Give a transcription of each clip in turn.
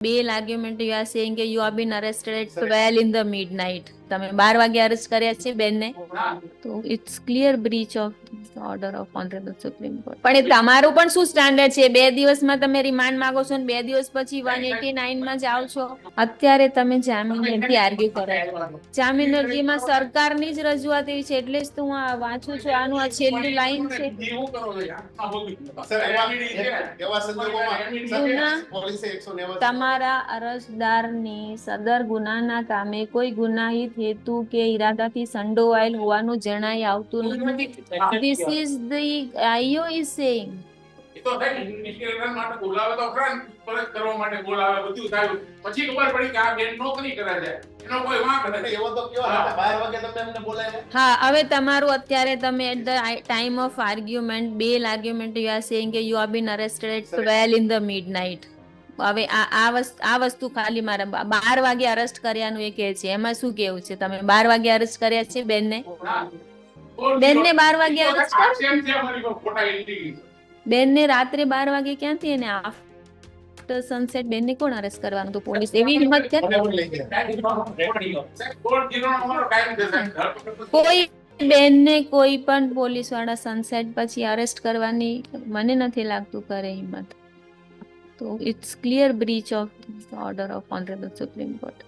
bail argument you are saying that you have been arrested at 12 in the midnight તમે બાર વાગે arrest કર્યા છે બેનને તો it's clear breach of order of honourable Supreme Court પણ એ તમારું પણ શું સ્ટાન્ડર્ડ છે? બે દિવસમાં તમે રિમાન્ડ માંગો છો ને બે દિવસ પછી વન એટી નાઇનમાં જાઓ છો અત્યારે તમે જામીન અરજી આર્ગ્યુ કરો જામીન અરજીમાં સરકારની જ રજૂઆત એવી છે એટલે જ તો હું આ વાંચું છું આનું આ છેલ્લી લાઈન છે. તમારા અરજદારની સદર ગુનાના કામે કોઈ ગુનાહિત હેતુ કે ઈરાદાથી સંડોવાયેલ હોવાનું જણાઈ આવતું નથી. એ તો થાય માટે બોલાવે તો કરવા માટે બોલાવે બધું થાય. પછી ખબર પડી કે આ બેન નોકરી કરે છે. એનો કોઈ વાંક નથી. એવો તો કયો ને, બાર વાગે તમને એમને બોલાવ્યા? હા હવે તમારું અત્યારે તમે at the time of argument bail argument you are saying કે you are been arrested at twelve in the midnight હવે આ આ વસ્તુ આ વસ્તુ ખાલી મારા બાર વાગે અરેસ્ટ કર્યાનું એ કહે છે. એમાં શું કેવું છે? તમે બાર વાગે અરેસ્ટ કર્યા છે બેનને? બેનને બાર વાગે બેન બેનને રાત્રે બાર વાગે ક્યાંથી એને આફ્ટર સનસેટ બેનને કોણ અરેસ્ટ કરવાનું? તો પોલીસ એવી હિંમત કરે કોઈ બેન બેનને કોઈ પણ પોલીસવાળા સનસેટ પછી અરેસ્ટ કરવાની મને નથી લાગતું કરે હિંમત. તો it's clear breach of order of honourable Supreme Court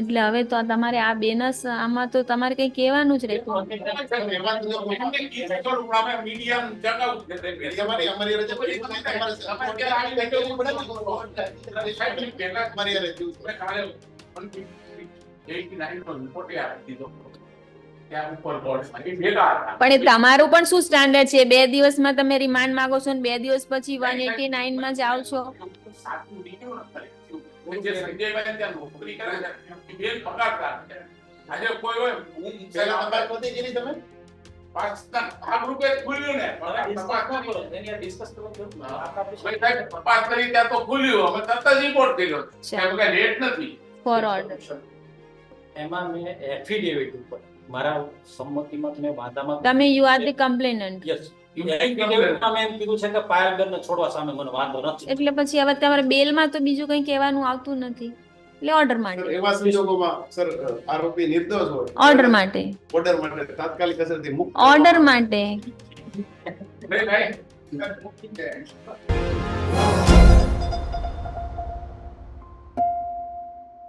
એટલે હવે તો આ તમારે આ બેનસ આમાં તો તમારે કઈ કહેવાનું જ રહેતું નથી. એવા સંજોગોમાં એમને કીધું ખરું, પણ અમે મીડિયાનું જગાવું જ નથી. અમારી અમારી રજા પડી તો તમારે અમારે પેલા આવી બેઠક સાહેબ, પહેલા અમારી હારે થયું છે. મેં કાલે 189 નો report એ આપી દીધો. ત્યાં ઉપર બોર્ડમાં. એ ભેગા હતા. પણ એ તમારું પણ શું સ્ટાન્ડર્ડ છે બે દિવસમાં તમે રિમાન્ડ માંગો છો ને બે દિવસ પછી વન એટી નાઇનમાં જાઓ છો જે સંજયભાઈ ત્યાં નોકરી કરે છે, બેન પગારદાર છે. આજે કોઈ હોય, હું પેલા તપાસ નહોતી કરી તમે પાકિસ્તાન ભાગરૂપે જ ખુલ્યું ને. તપાસ ન કરો. ભાઈ સાહેબ, તપાસ કરી ત્યાં તો ખુલ્યું. અમે તરત જ report કર્યો. ચાલો. કે રેટ નથી. ફોર એમાં મેં એફિડેવિટ ઉપર મારા સંમતિમાં તમે વાદામાં તમે you are the complainant yes એટલે પછી હવે તમારે બેલમાં તો બીજું કઈ કહેવાનું આવતું નથી. એટલે ઓર્ડર માટે. એવા સંજોગોમાં સર આરોપી નિર્દોષ હોય. ઓર્ડર માટે. ઓર્ડર માટે તાત્કાલિક અસરથી મુક્ત ઓર્ડર માટે.